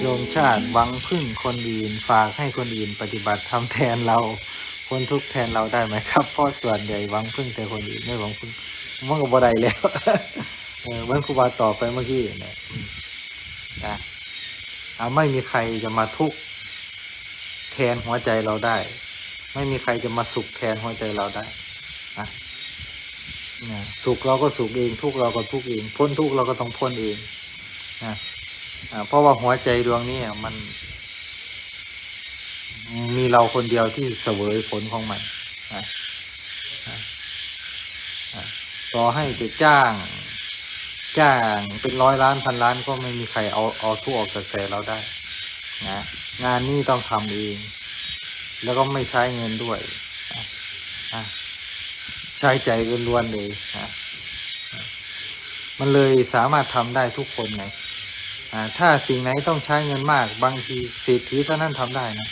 โยมชาติหวังพึ่งคนอื่นฝากให้คนอื่นปฏิบัติทำแทนเราคนทุกแทนเราได้ไหมครับเพราะส่วนใหญ่หวังพึ่งแต่คนอื่นไม่หวังพึ่งมันก็บ่ได้แล้วเออมื่อนครูบาตอบไปเมื่อกี้เนี่ยนะอ่าไม่มีใครจะมาทุกข์แทนหัวใจเราได้ ไม่มีใครจะมาสุขแทนหัวใจเราได้นะสุขเราก็สุขเอง ทุกเราก็ทุกเอง พ้นทุกเราก็ต้องพ้นเองนะ เพราะว่าหัวใจดวงนี้มัน มีเราคนเดียวที่เสวยผลของมันนะนะนะต่อให้จะจ้าง จ้างเป็นร้อยล้านพันล้านก็ไม่มีใครเอาเอาทุกออกจากใจเราได้นะงานนี้ต้องทำเอง แล้วก็ไม่ใช้เงินด้วยใช้ใจล้วนๆเลยนะมันเลยสามารถทำได้ทุกคนไง ถ้าสิ่งไหนต้องใช้เงินมากบางทีเศรษฐีเท่านั้นทำได้นะ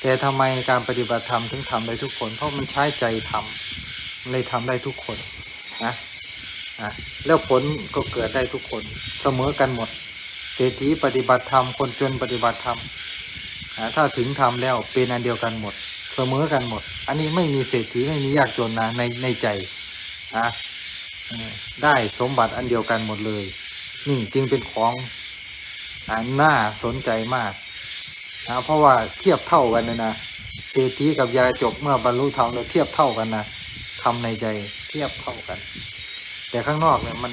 แต่ทำไมการปฏิบัติธรรมถึงทำได้ทุกคน เพราะมันใช้ใจทำมันเลยทำได้ทุกคนนะอะแล้วผลก็เกิดได้ทุกคนเสมอกันหมด เศรษฐีปฏิบัติธรรมคนจนปฏิบัติธรรมอะถ้าถึงทำแล้วเป็นอันเดียวกันหมด เสมอกันหมด อันนี้ไม่มีเศรษฐีไม่มียากจนนะในในใจนะได้สมบัติอันเดียวกันหมดเลย นี่จึงเป็นของ น่าสนใจมากนะเพราะว่าเทียบเท่ากันเลยนะเศรษฐีกับยาจกเมื่อบรรลุธรรมแล้วเทียบเท่ากันนะทำในใจเทียบเท่ากัน แต่ข้างนอกเนี่ยมัน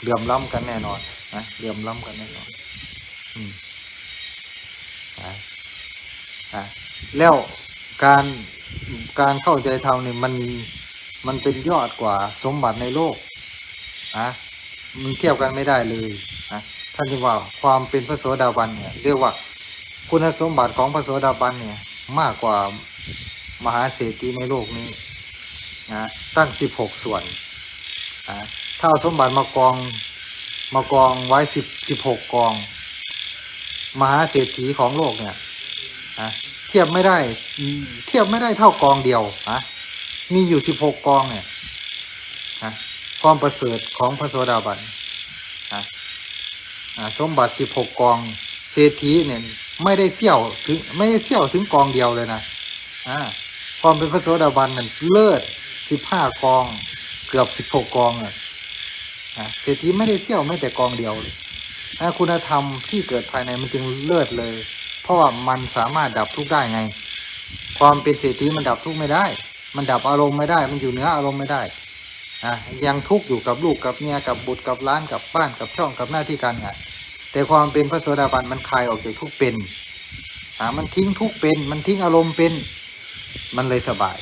เหลื่อมล้ำกันแน่นอนนะเหลื่อมล้ำกันแน่นอนอืมอ่าอ่าแล้วการการเข้าใจธรรมเนี่ยมันมันเป็นยอดกว่าสมบัติในโลกนะมันเทียบกันไม่ได้เลย ท่านจึงว่าความเป็นพระโสดาบันเนี่ยเรียกว่าคุณสมบัติของพระโสดาบันเนี่ยมากกว่ามหาเศรษฐีในโลกนี้นะตั้งสิบหกส่วนนะถ้าเอาสมบัติมากองมากองไว้สิบสิบหกกอง มหาเศรษฐีของโลกเนี่ยนะเทียบไม่ได้เทียบไม่ได้เท่ากองเดียวนะมีอยู่สิบหกกองเนี่ยนะความประเสริฐของพระโสดาบันนะ สมบัติสิบหกกองเศรษฐีเนี่ยไม่ได้เสี่ยวถึงไม่ได้เสี่ยวถึงกองเดียวเลยนะอ่าความเป็นพระโสดาบันมันเลิศสิบห้ากองเกือบสิบหกกองอะเศรษฐีไม่ได้เสี่ยวไม่แต่กองเดียวเลยคุณธรรมที่เกิดภายในมันจึงเลิศเลย เพราะว่ามันสามารถดับทุกได้ไง ความเป็นเศรษฐีมันดับทุกไม่ได้ มันดับอารมณ์ไม่ได้ มันอยู่เหนืออารมณ์ไม่ได้ อะยังทุกข์อยู่กับลูกกับเมียกับบุตรกับร้านกับบ้านกับช่องกับหน้าที่การงานแต่ความเป็นพระโสดาบันมันคลายออกจากทุกข์เป็นอ่ามันทิ้งทุกข์เป็น มันทิ้งอารมณ์เป็น มันเลยสบาย